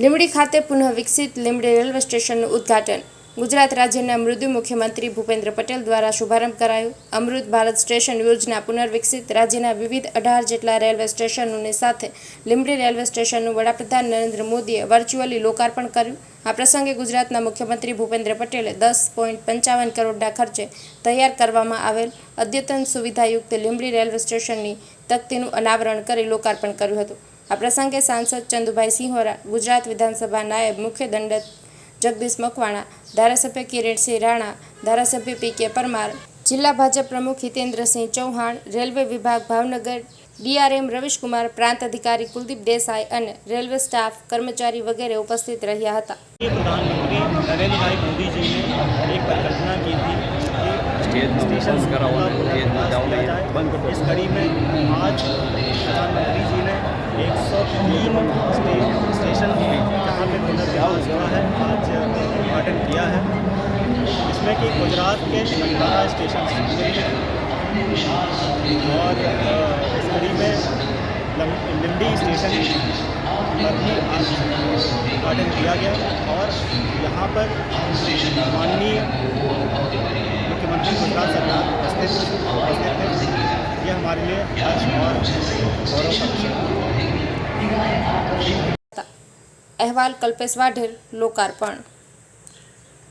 લીંબડી ખાતે પુનઃ વિકસિત લીંબડી રેલવે સ્ટેશનનું ઉદ્ઘાટન. ગુજરાત રાજ્યના મૃદુ મુખ્યમંત્રી ભૂપેન્દ્ર પટેલ દ્વારા શુભારંભ કરાયો. અમૃત ભારત સ્ટેશન યોજના પુનર્વિકસિત રાજ્યના વિવિધ અઢાર જેટલા રેલવે સ્ટેશનોની સાથે લીંબડી રેલવે સ્ટેશનનું વડાપ્રધાન નરેન્દ્ર મોદીએ વર્ચ્યુઅલી લોકાર્પણ કર્યું. આ પ્રસંગે ગુજરાતના મુખ્યમંત્રી ભૂપેન્દ્ર પટેલે દસ પોઈન્ટ પંચાવન કરોડના ખર્ચે તૈયાર કરવામાં આવેલ અદ્યતન સુવિધાયુક્ત લીંબડી રેલવે સ્ટેશનની તકતીનું અનાવરણ કરી લોકાર્પણ કર્યું હતું. આ પ્રસંગે સાંસદ ચંદુભાઈ સિંહોરા ગુજરાત વિધાનસભા નાયબ મુખ્ય દંડક જગદીશ મકવાણા ધારાસભ્ય કિરીટસિંહ રાણા ધારાસભ્ય પી કે પરમાર જિલ્લા ભાજપ પ્રમુખ હિતેન્દ્રસિંહ ચૌહાણ રેલવે વિભાગ ભાવનગર ડીઆરએમ રવિશકુમાર પ્રાંત અધિકારી કુલદીપ દેસાઈ અને રેલવે સ્ટાફ કર્મચારી વગેરે ઉપસ્થિત રહ્યા હતા ये प्रधानमंत्री नरेंद्र भाई मोदी जी ने एक परिकल्पना की थी कि स्टेज में स्टेशन बंद कराओ का ना, ये पुनर्विकास जाओ किया नहीं, जाए। बंद करो। इस कड़ी में आज प्रधानमंत्री जी ने एक सौ तीन स्टेशन हैं, जहाँ पे पुनर्विकास हुआ है आज उद्घाटन किया है। इसमें कि गुजरात के बारह स्टेशन और इस कड़ी में लिंडी स्टेशन पर भी आज उद्घाटन किया गया, और यहाँ पर माननीय हमारे लिए अहवाल कल्पेश वाढेर लोकार्पण